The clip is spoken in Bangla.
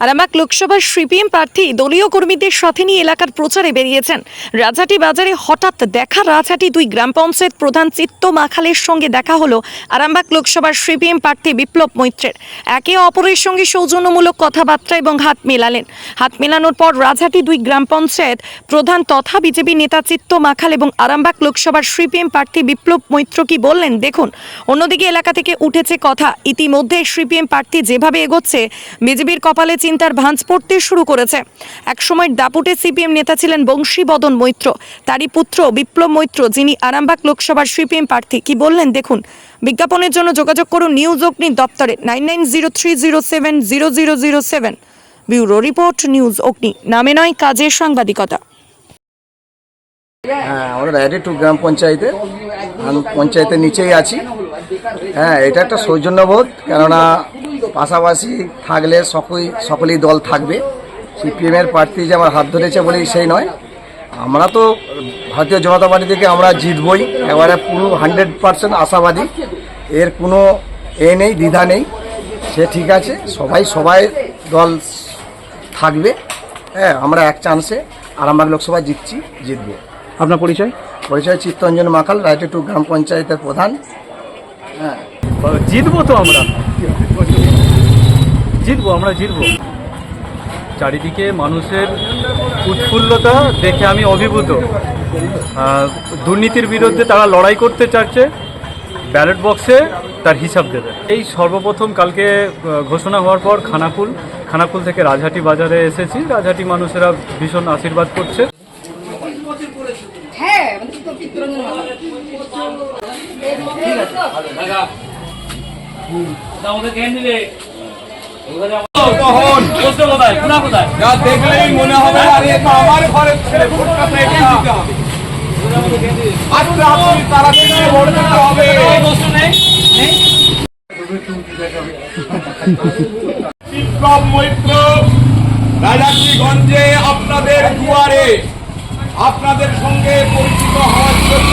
আরামাক লোকসভার সিপিএম প্রার্থী দলীয় কর্মীদের সাথে নিয়ে এলাকার প্রচারে বেরিয়েছেন। রাজহাটি বাজারে হঠাৎ দেখা রাজহাটি দুই গ্রাম পঞ্চায়েত প্রধান চিত্ত মাখালের সঙ্গে দেখা হলো আরামবাগ লোকসভার সিপিএম প্রার্থী বিপ্লব মৈত্রের। একে অপরের সঙ্গে সৌজন্যমূলক কথাবার্তা এবং হাত মেলালেন। হাত মেলানোর পর রাজহাটি দুই গ্রাম পঞ্চায়েত প্রধান তথা বিজেপি নেতা চিত্ত মাখাল এবং আরামবাগ লোকসভার সিপিএম প্রার্থী বিপ্লব মৈত্র কি বললেন, দেখুন। অন্যদিকে এলাকা থেকে উঠেছে কথা, ইতিমধ্যে সিপিএম প্রার্থী যেভাবে এগোচ্ছে, বিজেপির কপালে চিন্তার ভাঁজ পড়তে শুরু করেছে। একসময় দাপুটে সিপিএম নেতা ছিলেন বংশীবদন মৈত্র। তারই পুত্র বিপ্লব মৈত্র, যিনি আরামবাগ লোকসভার সিপিএম প্রার্থী। কি বললেন? দেখুন, বিজ্ঞাপনের জন্য যোগাযোগ করুন নিউজ অগ্নি দপ্তরে, nine nine zero three zero seven zero zero zero seven. Bureau report, news Agni. নামে নয় কাজের সাংবাদিকতা। হ্যাঁ আমরা রায়ডি টু গ্রাম পঞ্চায়েতে আমি পঞ্চায়েতের নিচেই আছি। হ্যাঁ এটা একটা সৌজন্যবোধ, কেননা পাশাপাশি থাকলে সকলেই সকলেই দল থাকবে। সিপিএমের প্রার্থী যে আমার হাত ধরেছে বলেই সেই নয়। আমরা তো ভারতীয় জনতা পার্টি থেকে আমরা জিতবই। এবারে পুরো হান্ড্রেড পার্সেন্ট আশাবাদী। এর কোনো এ নেই দ্বিধা নেই। সে ঠিক আছে। সবাই সবাই দল থাকবে। হ্যাঁ আমরা এক চান্সে আরামবাগ লোকসভা জিতছি জিতবো। আপনার পরিচয়? পরিচয় চিত্তরঞ্জন মাখাল রাইটে টু গ্রাম পঞ্চায়েতের প্রধান। হ্যাঁ। জিতবো তো আমরা। জিতবো আমরা জিতবো। চারিদিকে মানুষের উৎফুল্লতা দেখে আমি অভিভূত। দুর্নীতির বিরুদ্ধে তারা লড়াই করতে চাচ্ছে ব্যালট বক্সে তার হিসাব দেবে। এই সর্বপ্রথম কালকে ঘোষণা হওয়ার পর খানাকুল খানাকুল থেকে রাজহাটি বাজারে এসেছি। রাজহাটি মানুষেরা ভীষণ আশীর্বাদ করছে। হ্যাঁ যা রাজাজিগঞ্জে আপনাদের দুয়ারে আপনাদের সঙ্গে পরিচিত হওয়ার জন্য।